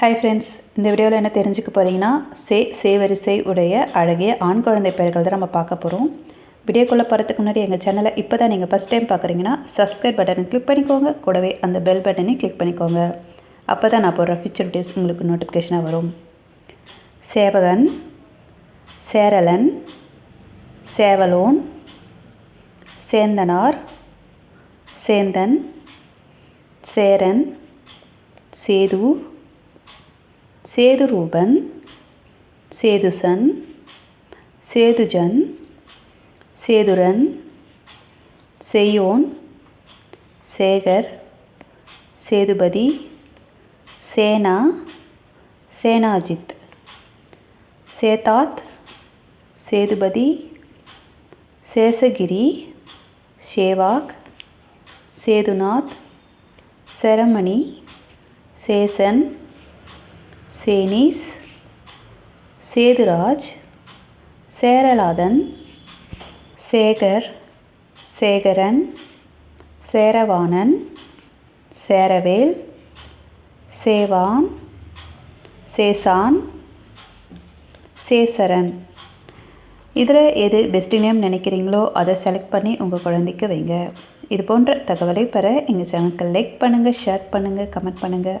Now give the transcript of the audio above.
Hi friends இந்த வீடியோவில் என்ன தெரிஞ்சுக்க போகிறீங்கன்னா சே சேவரிசை உடைய அழகிய ஆண் குழந்தை பெயர்கள் தான் நம்ம பார்க்க போகிறோம் வீடியோக்குள்ளே போகிறதுக்கு முன்னாடி எங்கள் சேனலை இப்போ தான் நீங்கள் ஃபஸ்ட் டைம் பார்க்குறீங்கன்னா சப்ஸ்கிரைப் பட்டனை கிளிக் பண்ணிக்கோங்க. கூடவே அந்த பெல் பட்டனை கிளிக் பண்ணிக்கோங்க. அப்போ தான் நான் போடுற ஃபியூச்சர் வீடியோஸ் உங்களுக்கு நோட்டிஃபிகேஷனாக வரும். சேவகன் சேரலன் சேவலோன் சேந்தனார் சேந்தன் சேரன் சேது சேதுரூபன் சேதுசன் சேதுஜன் சேதுரன் செய்யோன் சேகர் சேதுபதி சேனா சேனாஜித். சேதாத் சேதுபதி சேசகிரி சேவாக் சேதுநாத் செரமணி சேசன் சேனீஸ் சேதுராஜ் சேரலாதன் சேகர் சேகரன் சேரவாணன் சேரவேல் சேவான் சேசான் சேசரன். இதில் எது பெஸ்ட் நேம் நினைக்கிறீங்களோ அதை செலக்ட் பண்ணி உங்கள் குழந்தைக்கு வைங்க. இது போன்ற தகவலை பெற எங்கள் சேனலுக்கு லைக் பண்ணுங்கள் ஷேர் பண்ணுங்கள் கமெண்ட் பண்ணுங்கள்